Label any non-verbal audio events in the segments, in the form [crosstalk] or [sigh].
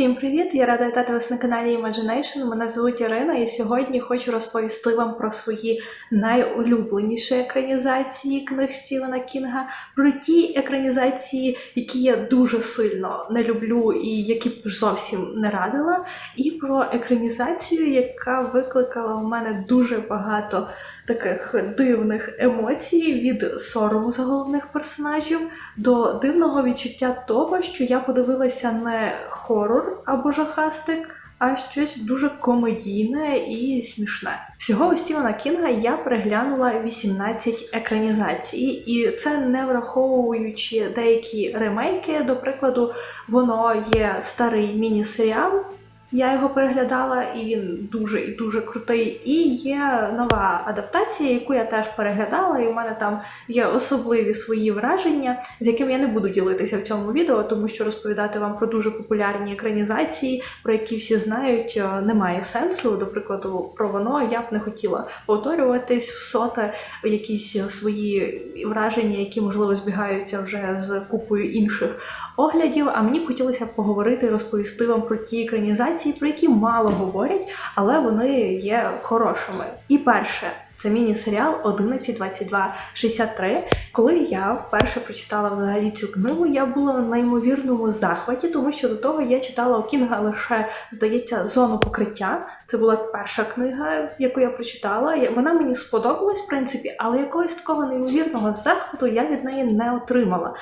Всім привіт! Я рада вітати вас на каналі Imagination. Мене звуть Ірина, і сьогодні хочу розповісти вам про свої найулюбленіші екранізації книг Стівена Кінга, про ті екранізації, які я дуже сильно не люблю і які б зовсім не радила, і про екранізацію, яка викликала у мене дуже багато таких дивних емоцій від сорому за головних персонажів до дивного відчуття того, що я подивилася не хорор або жахастик, а щось дуже комедійне і смішне. Всього у Стівена Кінга я переглянула 18 екранізацій, і це не враховуючи деякі ремейки. До прикладу, воно є старий міні-серіал. Я його переглядала, і він дуже і дуже крутий. І є нова адаптація, яку я теж переглядала, і в мене там є особливі свої враження, з якими я не буду ділитися в цьому відео, тому що розповідати вам про дуже популярні екранізації, про які всі знають, е, немає сенсу. До прикладу, про воно я б не хотіла повторюватись в соте якісь свої враження, які можливо збігаються вже з купою інших оглядів. А мені б хотілося поговорити, розповісти вам про ті екранізації, про які мало говорять, але вони є хорошими. І перше. Це міні-серіал 11.22.63. Коли я вперше прочитала взагалі цю книгу, я була в неймовірному захваті, тому що до того я читала у Кінга лише, здається, зону покриття. Це була перша книга, яку я прочитала. Вона мені сподобалась, в принципі, але якогось такого неймовірного захвату я від неї не отримала.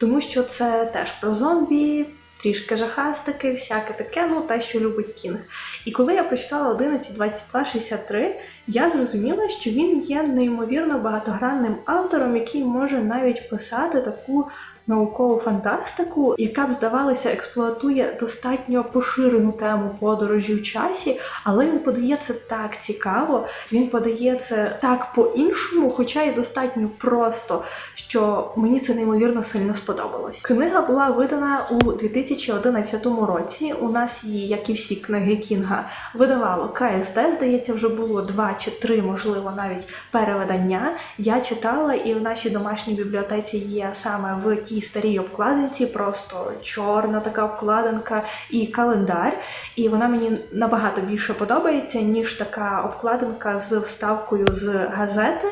Тому що це теж про зомбі, трішки жахастики, всяке таке, ну те, що любить Кінг. І коли я прочитала 11.22.63, я зрозуміла, що він є неймовірно багатогранним автором, який може навіть писати таку наукову фантастику, яка б здавалося експлуатує достатньо поширену тему подорожі в часі, але він подає це так цікаво, він подає це так по-іншому, хоча й достатньо просто, що мені це неймовірно сильно сподобалось. Книга була видана у 2011 році. У нас її, як і всі книги Кінга, видавало КСД. Здається, вже було два чи три, можливо, навіть переведення. Я читала, і в нашій домашній бібліотеці є саме в тій старій обкладинці, просто чорна така обкладинка і календар. І вона мені набагато більше подобається, ніж така обкладинка з вставкою з газети.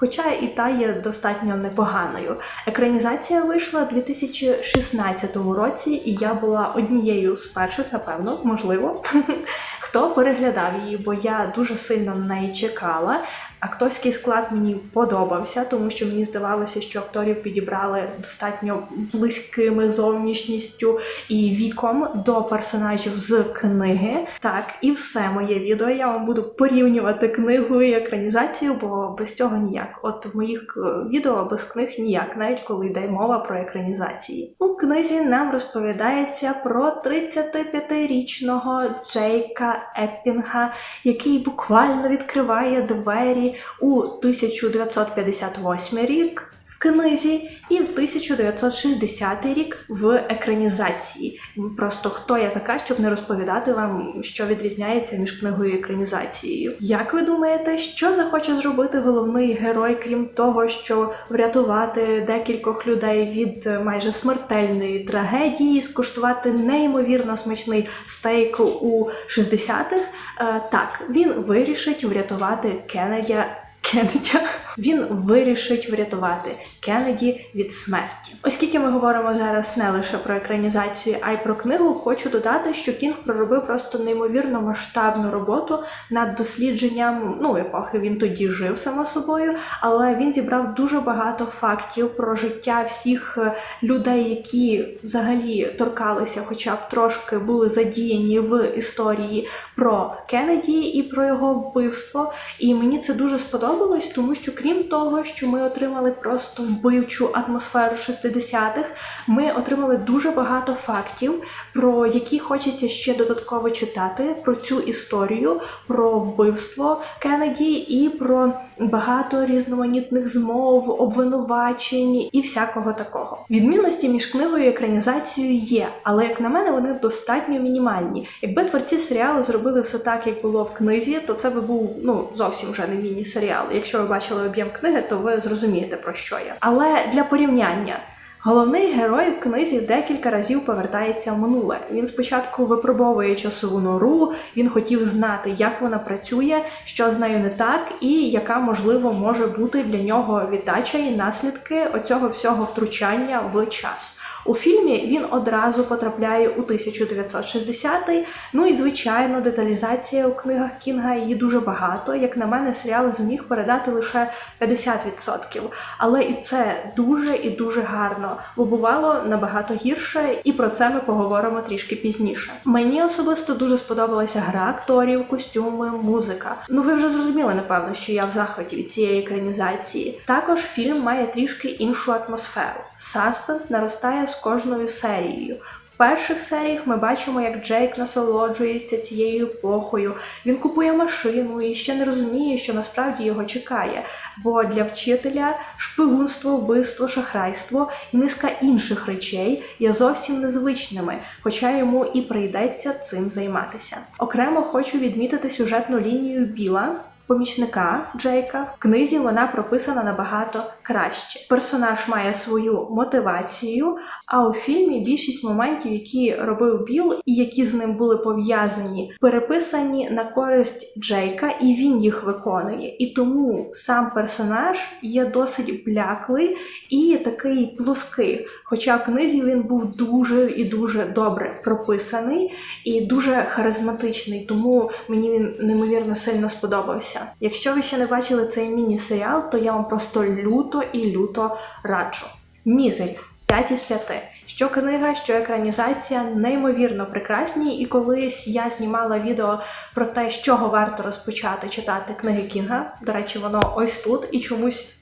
Хоча і та є достатньо непоганою. Екранізація вийшла у 2016 році, і я була однією з перших, напевно, можливо, [laughs] хто переглядав її, бо я дуже сильно на неї чекала. Акторський склад мені подобався, тому що мені здавалося, що акторів підібрали достатньо близькими зовнішністю і віком до персонажів з книги. Так, і все моє відео. Я вам буду порівнювати книгу і екранізацію, бо без цього ніяк. От в моїх е, відео без книг ніяк, навіть коли йде мова про екранізації. У книзі нам розповідається про 35-річного Джейка Еппінга, який буквально відкриває двері у 1958 рік в книзі і в 1960 рік в екранізації. Просто хто я така, щоб не розповідати вам, що відрізняється між книгою і екранізацією. Як ви думаєте, що захоче зробити головний герой, крім того, що врятувати декількох людей від е, майже смертельної трагедії, скуштувати неймовірно смачний стейк у 60-х? Е, так, він вирішить врятувати Кеннедя Кеннедя. Він вирішить врятувати Кеннеді від смерті. Оскільки ми говоримо зараз не лише про екранізацію, а й про книгу, хочу додати, що Кінг проробив просто неймовірно масштабну роботу над дослідженням ну епохи. Він тоді жив само собою, але він зібрав дуже багато фактів про життя всіх е, людей, які взагалі торкалися, хоча б трошки були задіяні в історії про Кеннеді і про його вбивство. І мені це дуже сподобалось, тому що крім того, що ми отримали просто вбивчу атмосферу 60-х, ми отримали дуже багато фактів, про які хочеться ще додатково читати, про цю історію, про вбивство Кеннеді і про багато різноманітних змов, обвинувачень і всякого такого. Відмінності між книгою і екранізацією є, але як на мене, вони достатньо мінімальні. Якби творці серіалу зробили все так, як було в книзі, то це би був ну зовсім вже не міні-серіал. Якщо ви бачили об'єм книги, то ви зрозумієте про що я. Але для порівняння. Головний герой в книзі декілька разів повертається в минуле. Він спочатку випробовує часову нору, він хотів знати, як вона працює, що з нею не так, і яка можливо може бути для нього віддача і наслідки оцього всього втручання в час. У фільмі він одразу потрапляє у 1960-й. Ну і звичайно, деталізація у книгах Кінга її дуже багато. Як на мене, серіал зміг передати лише 50%. Але і це дуже і дуже гарно, бо бувало набагато гірше, і про це ми поговоримо трішки пізніше. Мені особисто дуже сподобалася гра акторів, костюми, музика. Ну ви вже зрозуміли, напевно, що я в захваті від цієї екранізації. Також фільм має трішки іншу атмосферу. Саспенс наростає з кожною серією. Перших серіях ми бачимо, як Джейк насолоджується цією епохою. Він купує машину і ще не розуміє, що насправді його чекає. Бо для вчителя шпигунство, вбивство, шахрайство і низка інших речей є зовсім незвичними, хоча йому і прийдеться цим займатися. Окремо хочу відмітити сюжетну лінію Біла помічника Джейка. В книзі вона прописана набагато краще. Персонаж має свою мотивацію, а у фільмі більшість моментів, які робив Біл і які з ним були пов'язані, переписані на користь Джейка, і він їх виконує. І тому сам персонаж є досить бляклий і такий плоский. Хоча в книзі він був дуже і дуже добре прописаний і дуже харизматичний, тому мені він неймовірно сильно сподобався. Якщо ви ще не бачили цей міні-серіал, то я вам просто люто і люто раджу. Мізері 5 із 5. Що книга, що екранізація неймовірно прекрасні. І колись я знімала відео про те, з чого варто розпочати читати книги Кінга. До речі, воно ось тут і чомусь.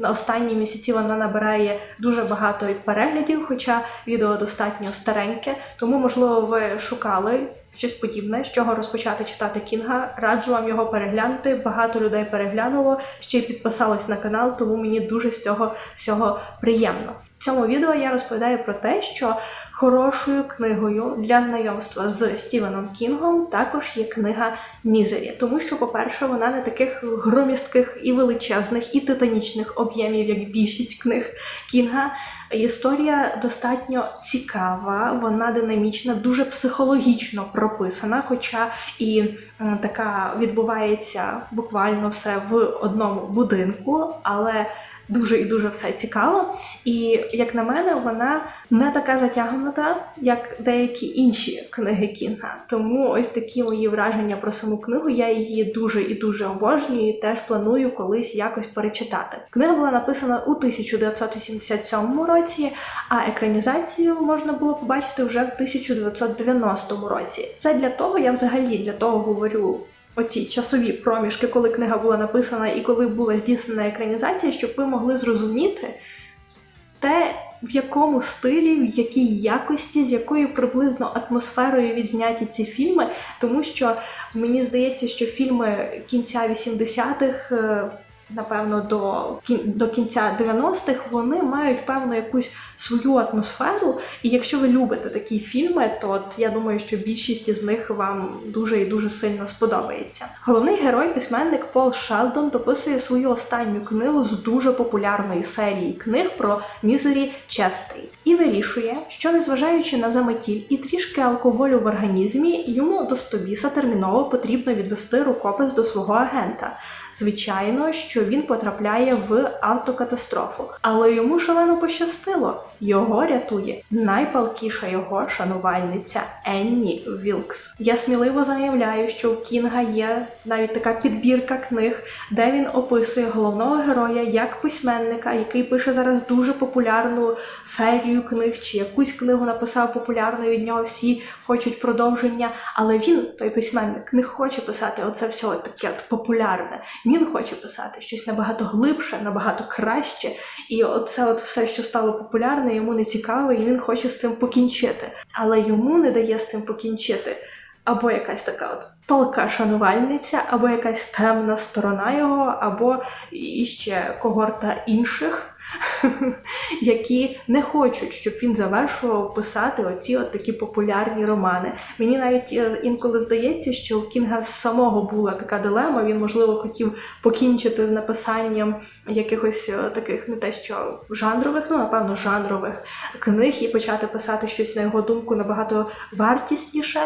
На останні місяці вона набирає дуже багато переглядів, хоча відео достатньо стареньке, тому, можливо, ви шукали щось подібне, з чого розпочати читати Кінга. Раджу вам його переглянути. Багато людей переглянуло, ще й підписалось на канал, тому мені дуже з цього всього приємно. Цьому відео я розповідаю про те, що хорошою книгою для знайомства з Стівеном Кінгом також є книга Мізері, тому що, по-перше, вона не таких громістких і величезних, і титанічних об'ємів, як більшість книг Кінга. Історія достатньо цікава, вона динамічна, дуже психологічно прописана, хоча і така відбувається буквально все в одному будинку, але дуже і дуже все цікаво. І як на мене, вона не така затягнута, як деякі інші книги Кінга. Тому ось такі мої враження про саму книгу. Я її дуже і дуже обожнюю. і Теж планую колись якось перечитати. Книга була написана у 1987 році, а екранізацію можна було побачити вже в 1990 році. Це для того, я взагалі для того говорю оці часові проміжки, коли книга була написана і коли була здійснена екранізація, щоб ви могли зрозуміти те, в якому стилі, в якій якості, з якою приблизно атмосферою відзняті ці фільми, тому що мені здається, що фільми кінця 80-х напевно, до до кінця 90-х, вони мають певну якусь свою атмосферу. І якщо ви любите такі фільми, то от я думаю, що більшість із них вам дуже і дуже сильно сподобається. Головний герой, письменник Пол Шелдон, дописує свою останню книгу з дуже популярної серії книг про мізері Честей і вирішує, що незважаючи на заметіль і трішки алкоголю в організмі, йому до стобіса терміново потрібно відвести рукопис до свого агента. Звичайно, що він потрапляє в автокатастрофу, але йому шалено пощастило. Його рятує найпалкіша його шанувальниця Енні Вілкс. Я сміливо заявляю, що в Кінга є навіть така підбірка книг, де він описує головного героя як письменника, який пише зараз дуже популярну серію книг, чи якусь книгу написав популярну від нього. Всі хочуть продовження, але він, той письменник, не хоче писати оце все таке от популярне. Він хоче писати щось набагато глибше, набагато краще. І оце от все, що стало популярне, йому не цікаво, і він хоче з цим покінчити. Але йому не дає з цим покінчити. Або якась така от палка шанувальниця, або якась темна сторона його, або іще когорта інших [laughs] які не хочуть, щоб він завершував писати оці от такі популярні романи. Мені навіть е, інколи здається, що у Кінга з самого була така дилема. Він, можливо, хотів покінчити з написанням якихось е, таких не те, що жанрових, ну напевно, жанрових книг і почати писати щось на його думку набагато вартісніше,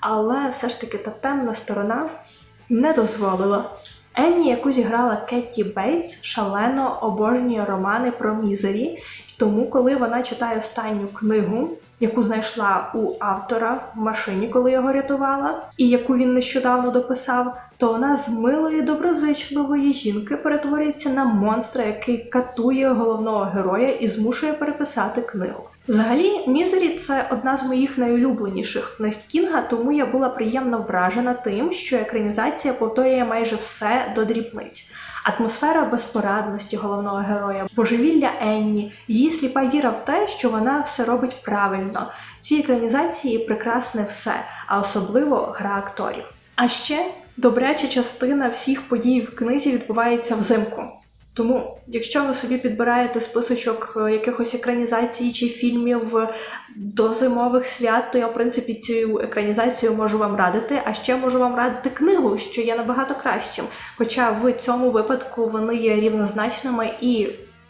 але все ж таки та темна сторона не дозволила. Енні, яку зіграла Кетті Бейтс, шалено обожнює романи про мізері. Тому, коли вона читає останню книгу, яку знайшла у автора в машині, коли його рятувала, і яку він нещодавно дописав, то вона з милої доброзичливої жінки перетворюється на монстра, який катує головного героя і змушує переписати книгу. Взагалі, Мізері це одна з моїх найулюбленіших книг Кінга, тому я була приємно вражена тим, що екранізація повторює майже все до дрібниць. Атмосфера безпорадності головного героя, божевілля Енні, її сліпа віра в те, що вона все робить правильно. Ці екранізації прекрасне все, а особливо гра акторів. А ще добряча частина всіх подій в книзі відбувається взимку. Тому, якщо ви собі підбираєте списочок е, якихось екранізацій чи фільмів е, до зимових свят, то я, в принципі, цю екранізацію можу вам радити. А ще можу вам радити книгу, що є набагато кращим. Хоча в цьому випадку вони є рівнозначними і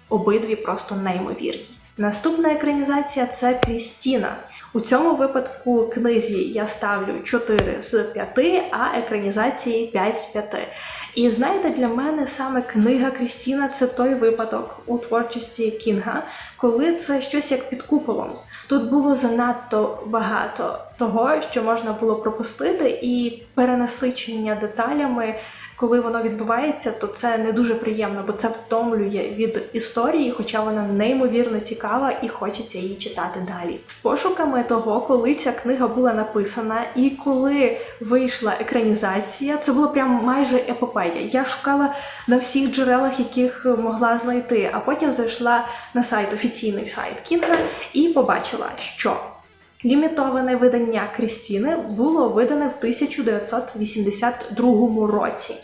обидві просто неймовірні. Наступна екранізація це Крістіна. У цьому випадку книзі я ставлю 4 з 5, а екранізації 5 з 5. І знаєте, для мене саме книга Крістіна це той випадок у творчості Кінга, коли це щось як під куполом. Тут було занадто багато того, що можна було пропустити, і перенасичення деталями коли воно відбувається, то це не дуже приємно, бо це втомлює від історії, хоча вона неймовірно цікава і хочеться її читати далі. З пошуками того, коли ця книга була написана, і коли вийшла екранізація, це було прям майже епопея. Я шукала на всіх джерелах, яких могла знайти, а потім зайшла на сайт, офіційний сайт Кінга, і побачила, що. Лімітоване видання Крістіни було видане в 1982 році.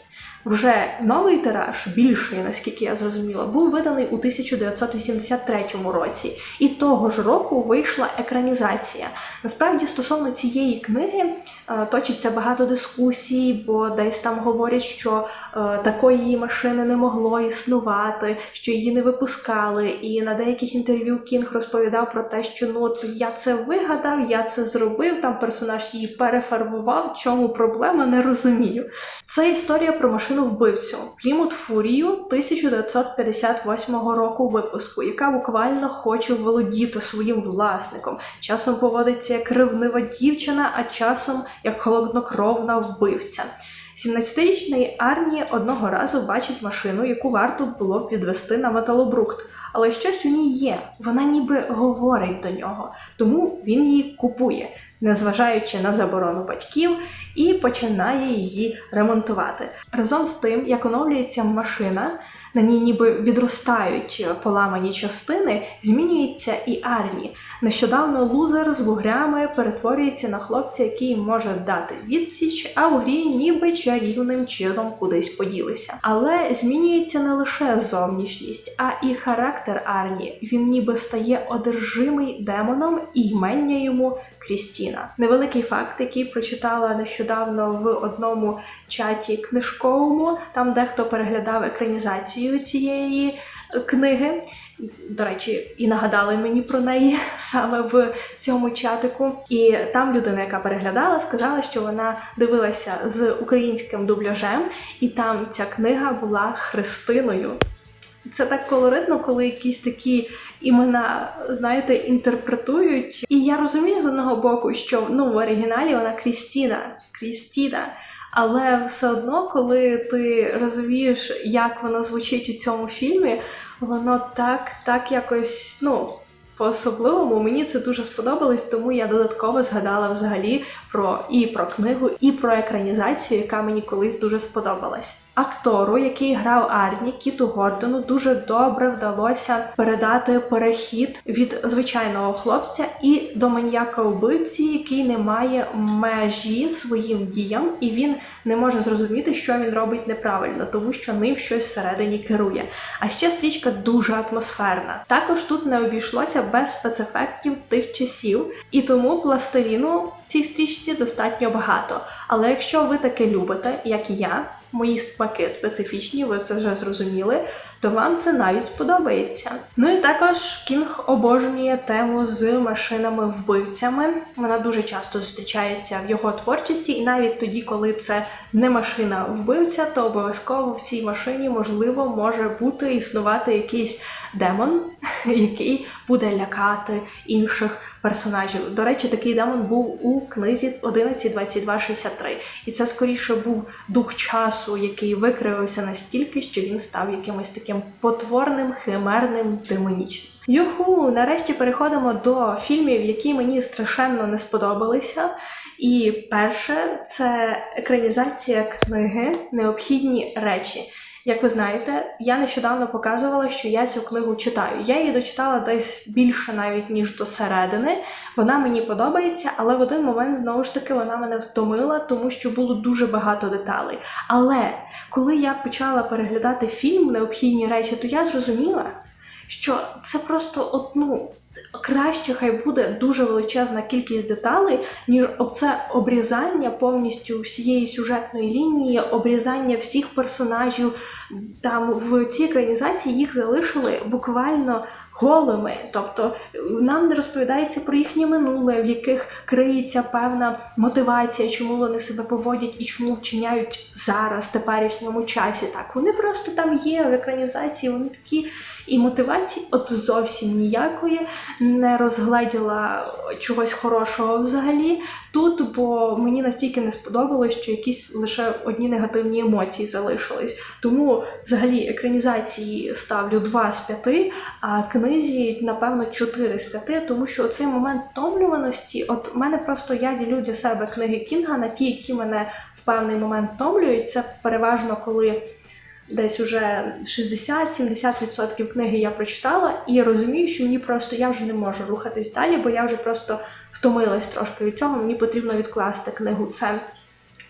Вже новий тираж, більший, наскільки я зрозуміла, був виданий у 1983 році, і того ж року вийшла екранізація. Насправді, стосовно цієї книги е, точиться багато дискусій, бо десь там говорять, що е, такої машини не могло існувати, що її не випускали. І на деяких інтерв'ю Кінг розповідав про те, що ну от я це вигадав, я це зробив. Там персонаж її перефарбував. Чому проблема не розумію? Це історія про машину машину вбивцю Плімут Фурію 1958 року випуску, яка буквально хоче володіти своїм власником. Часом поводиться як ревнива дівчина, а часом як холоднокровна вбивця. 17-річний Арні одного разу бачить машину, яку варто було б відвести на металобрухт. Але щось у ній є, вона ніби говорить до нього, тому він її купує, незважаючи на заборону батьків, і починає її ремонтувати. Разом з тим, як оновлюється машина, на ній ніби відростають поламані частини, змінюється і Арні. Нещодавно лузер з вугрями перетворюється на хлопця, який може дати відсіч, а в грі ніби чарівним чином кудись поділися. Але змінюється не лише зовнішність, а і характер Арні. Він ніби стає одержимий демоном і ймення йому Крістіна. Невеликий факт, який прочитала нещодавно в одному чаті книжковому, там дехто переглядав екранізацію цієї книги. До речі, і нагадали мені про неї [laughs] саме в цьому чатику. І там людина, яка переглядала, сказала, що вона дивилася з українським дубляжем, і там ця книга була Христиною. Це так колоритно, коли якісь такі імена, знаєте, інтерпретують. І я розумію з одного боку, що ну в оригіналі вона Крістіна, Крістіна. Але все одно, коли ти розумієш, як воно звучить у цьому фільмі, воно так, так якось, ну. По-особливому. Мені це дуже сподобалось, тому я додатково згадала взагалі про і про книгу, і про екранізацію, яка мені колись дуже сподобалась. Актору, який грав Арні Кіту Гордону, дуже добре вдалося передати перехід від звичайного хлопця і до маньяка убивці, який не має межі своїм діям, і він не може зрозуміти, що він робить неправильно, тому що ним щось всередині керує. А ще стрічка дуже атмосферна. Також тут не обійшлося без спецефектів тих часів, і тому пластиліну в цій стрічці достатньо багато. Але якщо ви таке любите, як і я, мої смаки специфічні, ви це вже зрозуміли, то вам це навіть сподобається. Ну і також Кінг обожнює тему з машинами-вбивцями. Вона дуже часто зустрічається в його творчості, і навіть тоді, коли це не машина-вбивця, то обов'язково в цій машині можливо може бути існувати якийсь демон, [laughs] який буде лякати інших персонажів. До речі, такий демон був у книзі 11.22.63. І це скоріше був дух часу, який викривився настільки, що він став якимось таким потворним, химерним, демонічним. Юху, нарешті переходимо до фільмів, які мені страшенно не сподобалися. І перше це екранізація книги Необхідні речі. Як ви знаєте, я нещодавно показувала, що я цю книгу читаю. Я її дочитала десь більше навіть ніж до середини. Вона мені подобається, але в один момент знову ж таки вона мене втомила, тому що було дуже багато деталей. Але коли я почала переглядати фільм Необхідні речі, то я зрозуміла, що це просто одну. Краще хай буде дуже величезна кількість деталей, ніж це обрізання повністю всієї сюжетної лінії, обрізання всіх персонажів. Там в цій екранізації їх залишили буквально голими. Тобто нам не розповідається про їхнє минуле, в яких криється певна мотивація, чому вони себе поводять і чому вчиняють зараз, в теперішньому часі. Так вони просто там є в екранізації, вони такі. І мотивації от зовсім ніякої, не розгледіла чогось хорошого взагалі тут, бо мені настільки не сподобалось, що якісь лише одні негативні емоції залишились. Тому взагалі екранізації ставлю 2 з 5, а книзі, напевно, 4 з 5, тому що цей момент втомлюваності, от в мене просто я ділю для себе книги Кінга на ті, які мене в певний момент втомлюють. Це переважно коли десь уже 60-70% книги я прочитала, і розумію, що мені просто я вже не можу рухатись далі, бо я вже просто втомилась трошки від цього. Мені потрібно відкласти книгу. Це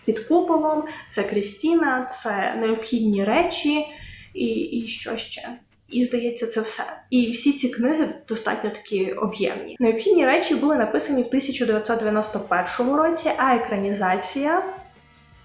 під куполом, це Крістіна, це необхідні речі і, і що ще. І здається, це все. І всі ці книги достатньо такі об'ємні. Необхідні речі були написані в 1991 році, а екранізація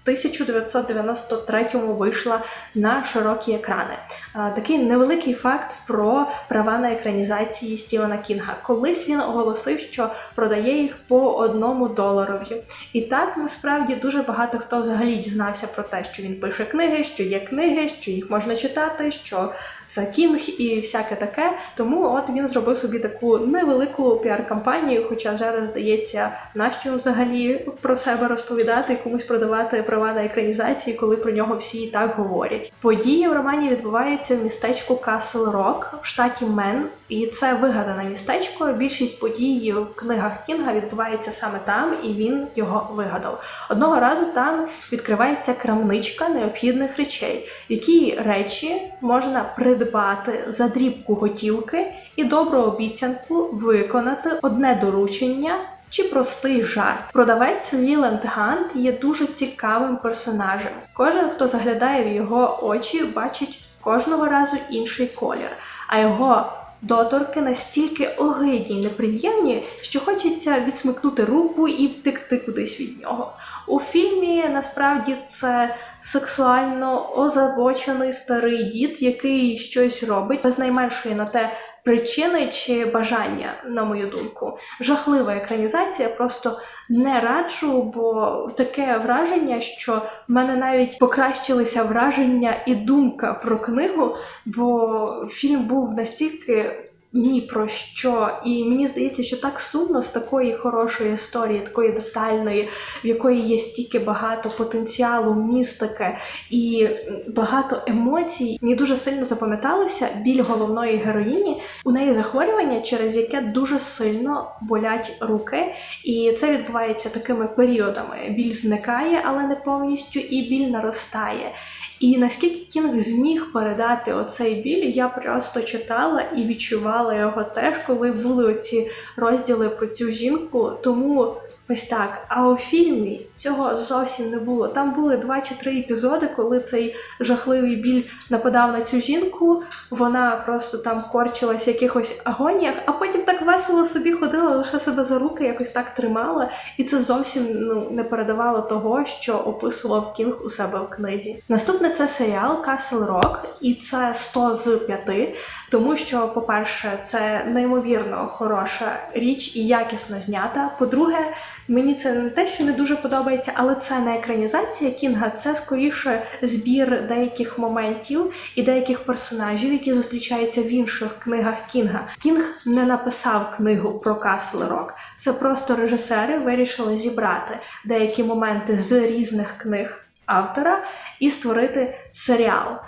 1993-му вийшла на широкі екрани. Такий невеликий факт про права на екранізації Стівена Кінга. Колись він оголосив, що продає їх по одному доларові. І так насправді дуже багато хто взагалі дізнався про те, що він пише книги, що є книги, що їх можна читати, що це кінг і всяке таке. Тому от він зробив собі таку невелику піар-кампанію, хоча зараз здається, нащо взагалі про себе розповідати комусь продавати права на екранізації, коли про нього всі і так говорять. Події в романі відбуваються в містечку Касл Рок в штаті Мен, і це вигадане містечко. Більшість подій в книгах Кінга відбувається саме там, і він його вигадав. Одного разу там відкривається крамничка необхідних речей, які речі можна придбати за дрібку готівки і добру обіцянку виконати одне доручення чи простий жарт. Продавець Ліланд Гант є дуже цікавим персонажем. Кожен, хто заглядає в його очі, бачить кожного разу інший колір, а його доторки настільки огидні й неприємні, що хочеться відсмикнути руку і втекти кудись від нього. У фільмі насправді це сексуально озабочений старий дід, який щось робить без найменшої на те причини чи бажання, на мою думку. Жахлива екранізація, просто не раджу, бо таке враження, що в мене навіть покращилися враження і думка про книгу, бо фільм був настільки ні про що. І мені здається, що так сумно з такої хорошої історії, такої детальної, в якої є стільки багато потенціалу, містики і багато емоцій. Мені дуже сильно запам'яталося біль головної героїні. У неї захворювання, через яке дуже сильно болять руки, і це відбувається такими періодами. Біль зникає, але не повністю, і біль наростає. І наскільки Кінг зміг передати оцей біль, я просто читала і відчувала його теж, коли були оці розділи про цю жінку. Тому ось так. А у фільмі цього зовсім не було. Там були два чи три епізоди, коли цей жахливий біль нападав на цю жінку. Вона просто там корчилась в якихось агоніях, а потім так весело собі ходила, лише себе за руки, якось так тримала, і це зовсім ну не передавало того, що описував Кінг у себе в книзі. Наступне це серіал Castle Rock, і це 100 з 5, тому що, по-перше, це неймовірно хороша річ і якісно знята. По-друге, мені це не те, що не дуже подобається, але це не екранізація Кінга, це скоріше збір деяких моментів і деяких персонажів, які зустрічаються в інших книгах Кінга. Кінг не написав книгу про Castle Rock. Це просто режисери вирішили зібрати деякі моменти з різних книг автора і створити серіал.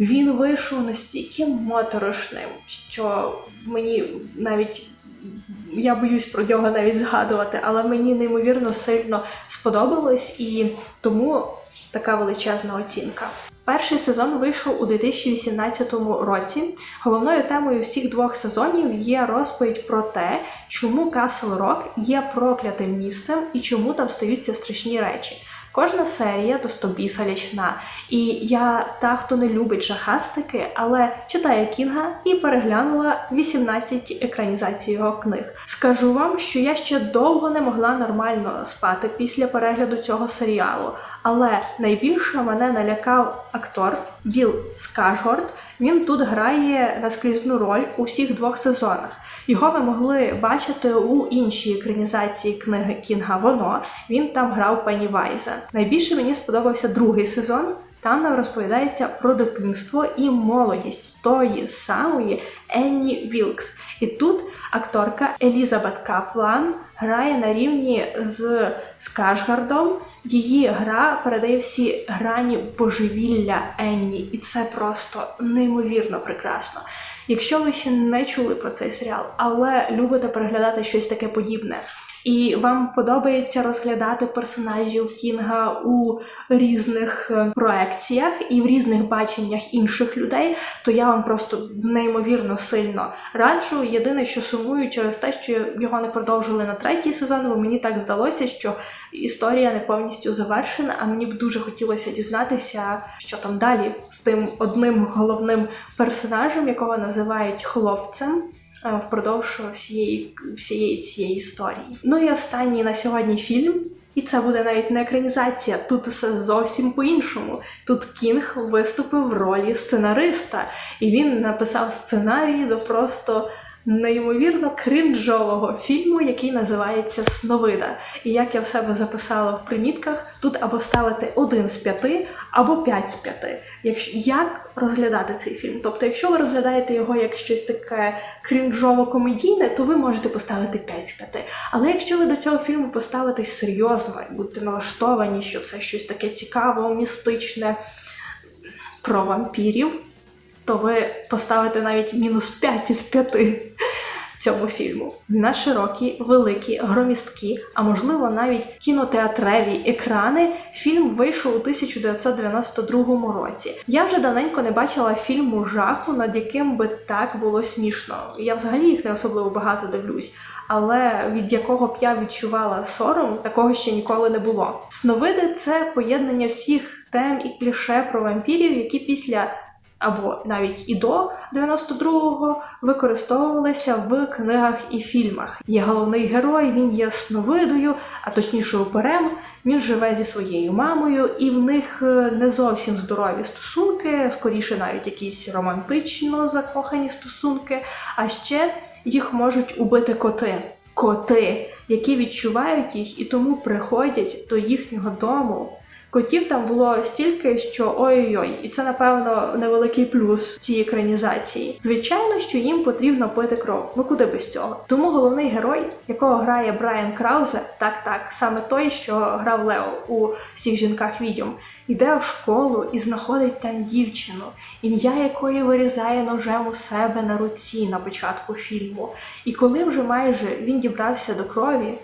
Він вийшов настільки моторошним, що мені навіть я боюсь про нього навіть згадувати, але мені неймовірно сильно сподобалось і тому така величезна оцінка. Перший сезон вийшов у 2018 році. Головною темою всіх двох сезонів є розповідь про те, чому Castle Rock є проклятим місцем і чому там стаються страшні речі. Кожна серія до стобіса лячна. І я та, хто не любить жахастики, але читає Кінга і переглянула 18 екранізацій його книг. Скажу вам, що я ще довго не могла нормально спати після перегляду цього серіалу. Але найбільше мене налякав актор Біл Скажгорд. Він тут грає наскрізну роль у всіх двох сезонах. Його ви могли бачити у іншій екранізації книги Кінга Воно. Він там грав Пеннівайза. Найбільше мені сподобався другий сезон. Там нам розповідається про дитинство і молодість тої самої Енні Вілкс. І тут акторка Елізабет Каплан грає на рівні з Скашгардом. Її гра передає всі грані божевілля Енні, і це просто неймовірно прекрасно. Якщо ви ще не чули про цей серіал, але любите переглядати щось таке подібне, і вам подобається розглядати персонажів Кінга у різних е, проекціях і в різних баченнях інших людей, то я вам просто неймовірно сильно раджу. Єдине, що сумую через те, що його не продовжили на третій сезон, бо мені так здалося, що історія не повністю завершена. А мені б дуже хотілося дізнатися, що там далі з тим одним головним персонажем, якого називають хлопцем. Е, впродовж всієї всієї цієї історії. Ну і останній на сьогодні фільм. І це буде навіть не екранізація. Тут все зовсім по-іншому. Тут Кінг виступив в ролі сценариста, і він написав сценарій до просто неймовірно кринжового фільму, який називається Сновида. І як я в себе записала в примітках, тут або ставити один з п'яти, або п'ять з п'яти. Якщо як розглядати цей фільм? Тобто, якщо ви розглядаєте його як щось таке крінжово-комедійне, то ви можете поставити 5 з 5. Але якщо ви до цього фільму поставитесь серйозно і будете налаштовані, що це щось таке цікаве, містичне про вампірів то ви поставите навіть мінус 5 із 5 цьому фільму. На широкі, великі, громісткі, а можливо навіть кінотеатрові екрани. Фільм вийшов у 1992 році. Я вже давненько не бачила фільму жаху, над яким би так було смішно. Я взагалі їх не особливо багато дивлюсь. Але від якого б я відчувала сором, такого ще ніколи не було. Сновиди це поєднання всіх тем і кліше про вампірів, які після або навіть і до 92-го використовувалися в книгах і фільмах. Є головний герой, він є сновидою, а точніше оперем. Він живе зі своєю мамою, і в них е, не зовсім здорові стосунки, скоріше навіть якісь романтично закохані стосунки. А ще їх можуть убити коти. Коти, які відчувають їх і тому приходять до їхнього дому Котів там було стільки, що ой-ой-ой, і це напевно невеликий плюс цієї екранізації. Звичайно, що їм потрібно пити кров. Ну куди без цього? Тому головний герой, якого грає Брайан Краузе, так так, саме той, що грав Лео у всіх жінках відьом, йде в школу і знаходить там дівчину, ім'я якої вирізає ножем у себе на руці на початку фільму. І коли вже майже він дібрався до крові,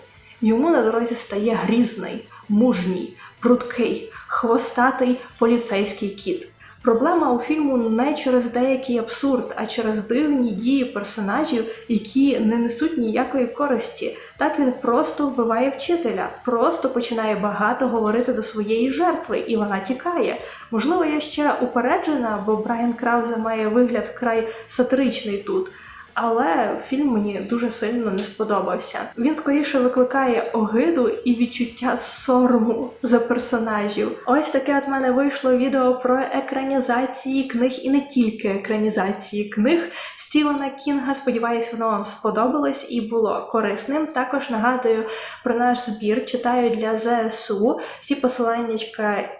йому на дорозі стає грізний, мужній, прудкий, хвостатий поліцейський кіт. Проблема у фільму не через деякий абсурд, а через дивні дії персонажів, які не несуть ніякої користі. Так він просто вбиває вчителя, просто починає багато говорити до своєї жертви, і вона тікає. Можливо, я ще упереджена, бо Брайан Краузе має вигляд вкрай сатиричний тут. Але фільм мені дуже сильно не сподобався. Він скоріше викликає огиду і відчуття сорому за персонажів. Ось таке от мене вийшло відео про екранізації книг і не тільки екранізації книг Стівена Кінга. Сподіваюсь, воно вам сподобалось і було корисним. Також нагадую про наш збір. Читаю для ЗСУ. Всі посилання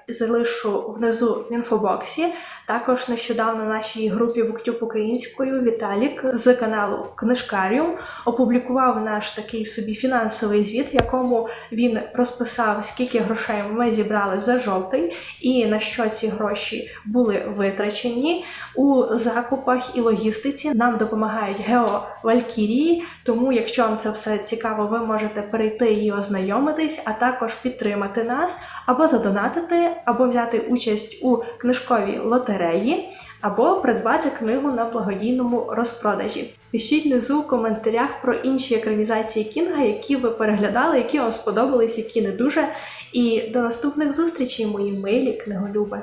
залишу внизу в інфобоксі. Також нещодавно в нашій групі Буктюб українською Віталік з каналу Книжкаріум опублікував наш такий собі фінансовий звіт, в якому він розписав, скільки грошей ми зібрали за жовтий і на що ці гроші були витрачені у закупах і логістиці. Нам допомагають Гео Валькірії. Тому, якщо вам це все цікаво, ви можете перейти і ознайомитись, а також підтримати нас або задонатити, або взяти участь у книжковій лотереї, або придбати книгу на благодійному розпродажі. Пишіть внизу в коментарях про інші екранізації Кінга, які ви переглядали, які вам сподобались, які не дуже. І до наступних зустрічей, мої милі книголюби.